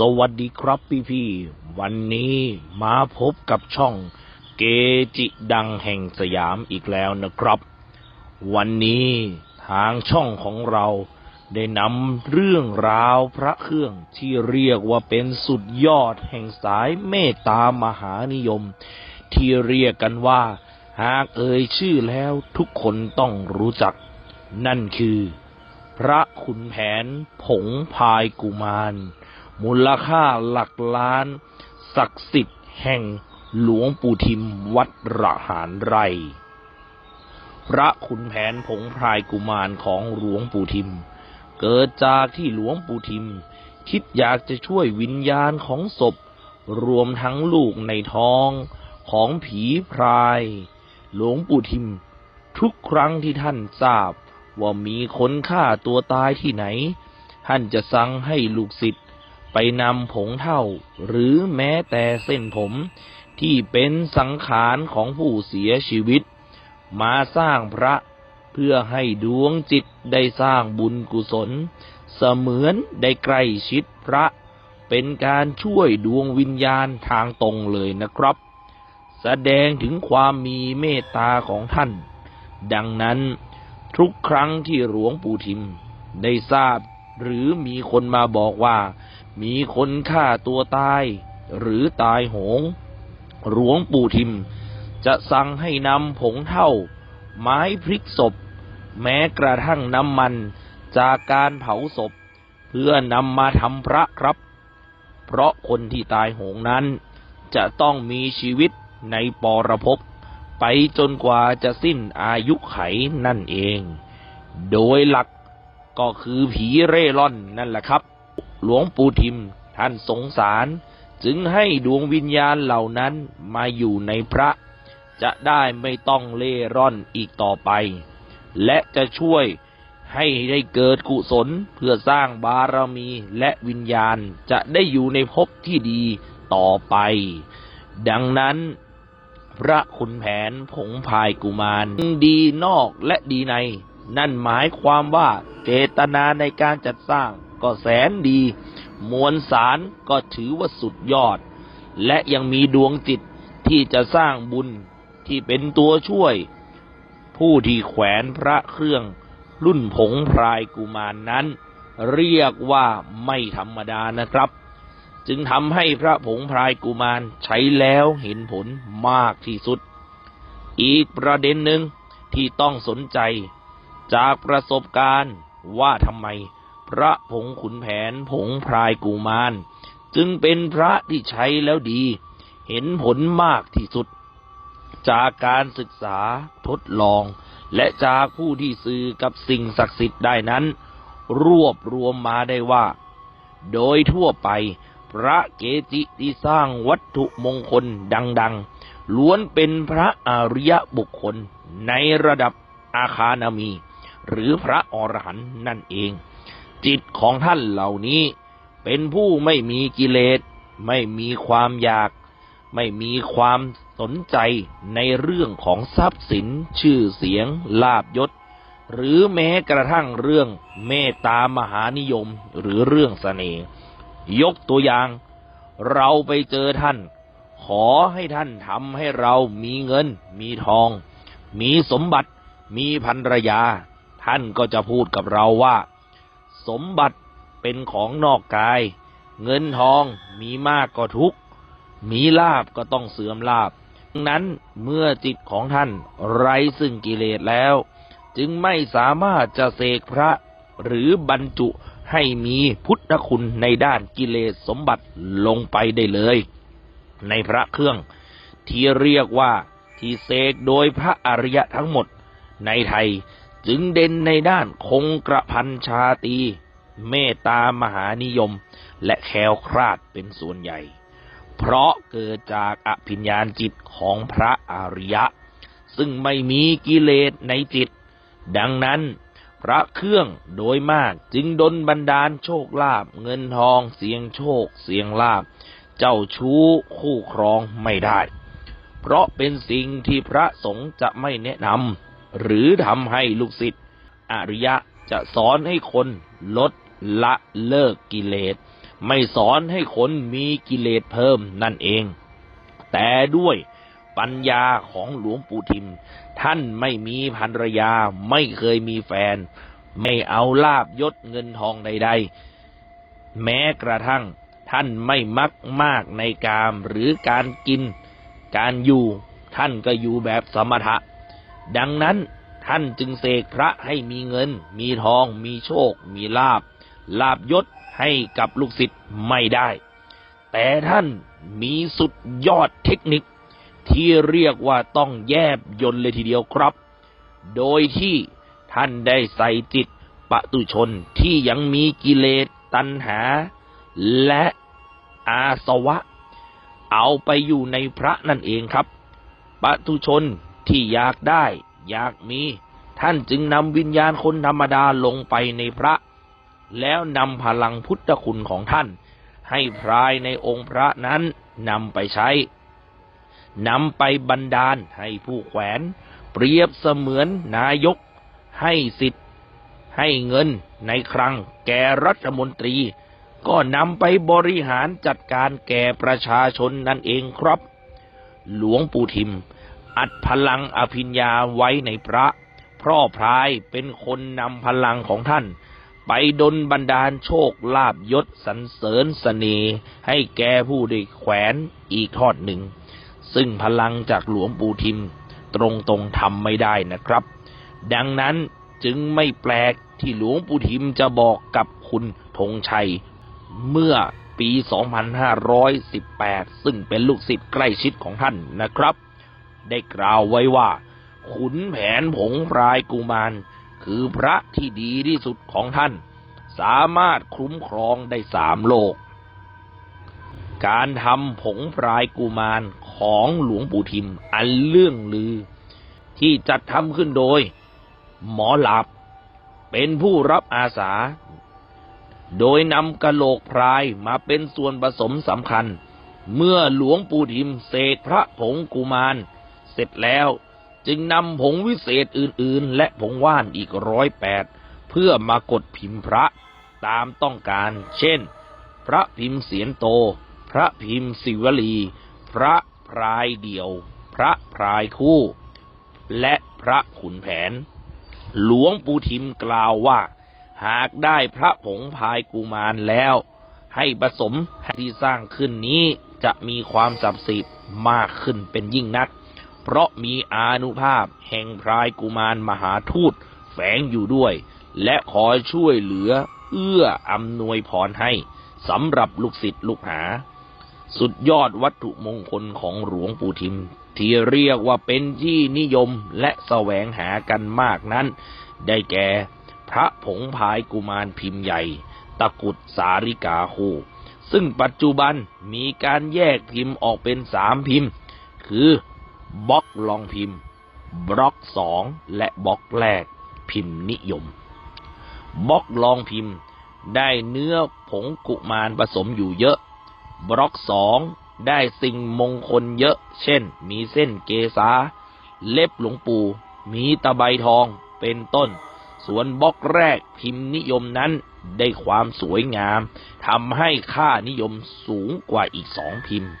สวัสดีครับพี่พี่วันนี้มาพบกับช่องเกจิดังแห่งสยามอีกแล้วนะครับ วันนี้ทางช่องของเราได้นำเรื่องราวพระเครื่องที่เรียกว่าเป็นสุดยอดแห่งสายเมตตามหานิยม ที่เรียกกันว่า หากเอ่ยชื่อแล้วทุกคนต้องรู้จัก นั่นคือ พระขุนแผนผงพายกุมาร มูลค่าหลักล้าน ศักดิ์สิทธิ์แห่งหลวงปู่ทิมวัดระหารไร พระขุนแผนผงพรายกุมารของหลวงปู่ทิม เกิดจากที่หลวงปู่ทิม คิดอยากจะช่วยวิญญาณของศพ รวมทั้งลูกในท้องของผีพราย หลวงปู่ทิม ทุกครั้งที่ท่านทราบว่ามีคนฆ่าตัวตายที่ไหน ท่านจะสั่งให้ลูกศิษย์ ไปนำผงเท่า หรือแม้แต่เส้นผมที่เป็นสังขารของผู้เสียชีวิต มาสร้างพระเพื่อให้ดวงจิตได้สร้างบุญกุศล เสมือนได้ใกล้ชิดพระ เป็นการช่วยดวงวิญญาณทางตรงเลยนะครับ แสดงถึงความมีเมตตาของท่าน ดังนั้นทุกครั้งที่หลวงปู่ทิม ได้ทราบหรือมีคนมาบอกว่า มีคนฆ่าตัวตาย หรือตายโหง หลวงปู่ทิม จะสั่งให้นำผงเท่า ไม้พริกศพ แม้กระทั่งน้ำมันจากการเผาศพ เพื่อนำมาทำพระครับ เพราะคนที่ตายโหงนั้น จะต้องมีชีวิตในปรภพไปจนกว่าจะสิ้นอายุไขนั่นเอง โดยหลักก็คือผีเร่ร่อนนั่นแหละครับ หลวงปู่ทิม ท่านสงสาร จึงให้ดวงวิญญาณเหล่านั้นมาอยู่ในพระ จะได้ไม่ต้องเล่ร่อนอีกต่อไป และจะช่วยให้ได้เกิดกุศลเพื่อสร้างบารมีและวิญญาณจะได้อยู่ในภพที่ดีต่อไป ดังนั้น พระขุนแผนผงพายกุมารดีนอกและดีใน นั่นหมายความว่าเจตนาในการจัดสร้าง ก็แสนดี มวลสารก็ถือว่าสุดยอด และยังมีดวงจิตที่จะสร้างบุญที่เป็นตัวช่วย ผู้ที่แขวนพระเครื่องรุ่นผงพรายกุมารนนั้น เรียกว่าไม่ธรรมดานะครับ จึงทำให้พระผงพรายกุมารใช้แล้วเห็นผลมากที่สุด อีกประเด็นหนึ่งที่ต้องสนใจจากประสบการณ์ว่าทำไม พระผงขุนแผนผงพรายกุมารจึงเป็นพระที่ใช้แล้วดี เห็นผลมากที่สุด จากการศึกษาทดลอง และจากผู้ที่สื่อกับสิ่งศักดิ์สิทธิ์ได้นั้น รวบรวมมาได้ว่า โดยทั่วไป พระเกจิที่สร้างวัตถุมงคลดัง ๆ ล้วนเป็นพระอริยบุคคลในระดับอาคานามี หรือพระอรหันต์นั่นเอง จิตของท่านเหล่านี้ เป็นผู้ไม่มีกิเลส ไม่มีความอยาก ไม่มีความสนใจในเรื่องของทรัพย์สิน ชื่อเสียง ลาบยศ หรือแม้กระทั่งเรื่องเมตตามหานิยมหรือเรื่องเสน่ห์ยกตัวอย่าง เราไปเจอท่าน ขอให้ท่านทำให้เรามีเงิน มีทอง มีสมบัติ มีภรรยา ท่านก็จะพูดกับเราว่า สมบัติเป็นของนอกกาย เงินทองมีมากก็ทุกข์ มีลาบก็ต้องเสื่อมลาบดังนั้นเมื่อจิตของท่านไร้ซึ่งกิเลสแล้ว จึงไม่สามารถจะเสกพระหรือบรรจุให้มีพุทธคุณในด้านกิเลสสมบัติลงไปได้เลย ในพระเครื่อง ที่เรียกว่าที่เสกโดยพระอริยะทั้งหมดในไทย จึงเด่นในด้านคงกระพันชาตี เมตตามหานิยม และแคล้วคลาดเป็นส่วนใหญ่ เพราะเกิดจากอภิญญาจิตของพระอริยะ ซึ่งไม่มีกิเลสในจิต ดังนั้นพระเครื่องโดยมากจึงดนบันดาลโชคลาภเงินทองเสียงโชคเสียงลาภเจ้าชู้คู่ครองไม่ได้ เพราะเป็นสิ่งที่พระสงฆ์จะไม่แนะนำ หรือทำให้ลูกศิษย์อริยะจะสอนให้คนลดละเลิกกิเลส ไม่สอนให้คนมีกิเลสเพิ่มนั่นเอง แต่ด้วยปัญญาของหลวงปู่ทิม ท่านไม่มีภรรยา ไม่เคยมีแฟน ไม่เอาลาบยศเงินทองใด ๆ แม้กระทั่งท่านไม่มักมากในกามหรือการกิน การอยู่ ท่านก็อยู่แบบสมถะ ดังนั้นท่านจึงเสกพระให้มีเงิน มีทอง มีโชค มีลาบ ลาบยศให้กับลูกศิษย์ไม่ได้ แต่ท่านมีสุดยอดเทคนิค ที่เรียกว่าต้องแยบยนเลยทีเดียวครับ โดยที่ท่านได้ใส่จิตปตุชนที่ยังมีกิเลสตัณหา และอาสวะ เอาไปอยู่ในพระนั่นเองครับปตุชน ที่อยากได้ อยากมี ท่านจึงนำวิญญาณคนธรรมดาลงไปในพระ แล้วนำพลังพุทธคุณของท่าน ให้พรายในองค์พระนั้นนำไปใช้นำไปบันดาลให้ผู้แขวน เปรียบเสมือนนายก ให้สิทธิ์ ให้เงินในครั้งแก่รัฐมนตรี ก็นำไปบริหารจัดการแก่ประชาชนนั่นเองครับ หลวงปู่ทิม อัดพลังอภิญญาไว้ในพระพราะพรายเป็นคนนำพลังของท่าน ไปดลบันดาลโชคลาบยศสรรเสริญสเสน่ห์ให้แก่ผู้ได้แขวนอีกทอดหนึ่ง ซึ่งพลังจากหลวงปู่ทิม ตรงตรงๆทำไม่ได้นะครับ ดังนั้นจึงไม่แปลกที่หลวงปู่ทิมจะบอกกับคุณธงชัย เมื่อปี 2518 ซึ่งเป็นลูกศิษย์ใกล้ชิดของท่านนะครับ ได้กล่าวไว้ว่า ขุนแผนผงพรายกุมาร คือพระที่ดีที่สุดของท่าน สามารถคุ้มครองได้สามโลก การทำผงพรายกุมารของหลวงปู่ทิมอันเรื่องลือ ที่จัดทำขึ้นโดย หมอหลับ เป็นผู้รับอาสา โดยนำกะโหลกพรายมาเป็นส่วนผสมสำคัญเมื่อหลวงปู่ทิมเสกพระผงกุมาร เสร็จแล้ว จึงนำผงวิเศษอื่นๆ และผงว่านอีกร้อยแปดเพื่อมากดพิมพ์พระตามต้องการ เช่น พระพิมพ์เสียนโต พระพิมพ์สิวลี พระพรายเดี่ยว พระพรายคู่ และพระขุนแผน หลวงปู่ทิมกล่าวว่า หากได้พระผงพายกุมารแล้ว ให้ผสมที่สร้างขึ้นนี้จะมีความศักดิ์สิทธิ์มากขึ้นเป็นยิ่งนัก เพราะมีอานุภาพแห่งพรายกุมารมหาทูตแฝงอยู่ด้วย และคอยช่วยเหลือเอื้ออำนวยพรให้สำหรับลูกศิษย์ลูกหา สุดยอดวัตถุมงคลของหลวงปู่ทิม ที่เรียกว่าเป็นที่นิยมและแสวงหากันมากนั้น ได้แก่ พระผงพายกุมารพิมพ์ใหญ่ ตะกุดสาริกาคู่ซึ่งปัจจุบันมีการแยกพิมพ์ออกเป็นสามพิมพ์ คือ บล็อกลองพิมพ์ บล็อกสองและบล็อกแรก พิมพ์นิยม บล็อกลองพิมพ์ ได้เนื้อผงกุมารผสมอยู่เยอะ บล็อกสองได้สิ่งมงคลเยอะ เช่น มีเส้นเกษา เล็บหลวงปู่ มีตะไบทอง เป็นต้น ส่วนบล็อกแรกพิมพ์นิยมนั้นได้ความสวยงาม ทำให้ค่านิยมสูงกว่าอีกสองพิมพ์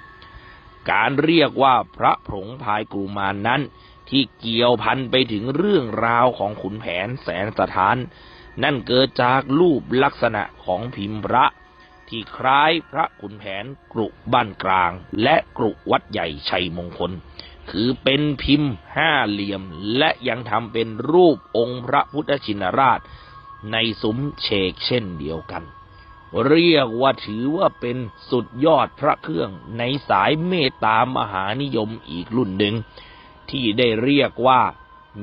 การเรียกว่าพระผงพายกุมารนนั้น ที่เกี่ยวพันไปถึงเรื่องราวของขุนแผนแสนสถาน นั่นเกิดจากรูปลักษณะของพิมพ์พระ ที่คล้ายพระขุนแผนกรุบ้านกลาง และกรุวัดใหญ่ชัยมงคล คือเป็นพิมพ์ห้าเหลี่ยม และยังทำเป็นรูปองค์พระพุทธชินราช ในซุ้มเชกเช่นเดียวกัน เรียกว่าถือว่าเป็นสุดยอดพระเครื่องในสายเมตตามหานิยมอีกรุ่นหนึ่ง ที่ได้เรียกว่า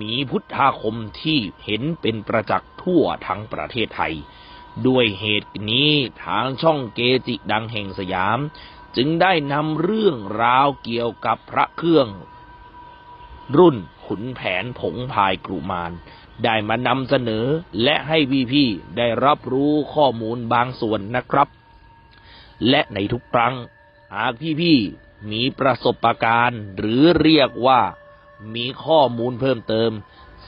มีพุทธาคมที่เห็นเป็นประจักษ์ทั่วทั้งประเทศไทย ด้วยเหตุนี้ทางช่องเกจิดังแห่งสยาม จึงได้นำเรื่องราวเกี่ยวกับพระเครื่อง รุ่นขุนแผนผงพายกรุมาน ได้มานำเสนอและให้พี่ๆได้รับรู้ข้อมูลบางส่วนนะครับ และในทุกครั้ง หากพี่ๆมีประสบการณ์ หรือเรียกว่ามีข้อมูลเพิ่มเติม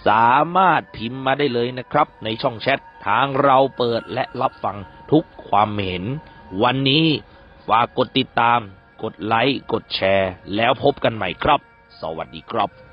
สามารถพิมพ์มาได้เลยนะครับ ในช่องแชททางเราเปิดและรับฟังทุกความเห็น วันนี้ฝากกดติดตาม กดไลค์ กดแชร์ แล้วพบกันใหม่ครับ สวัสดีครับ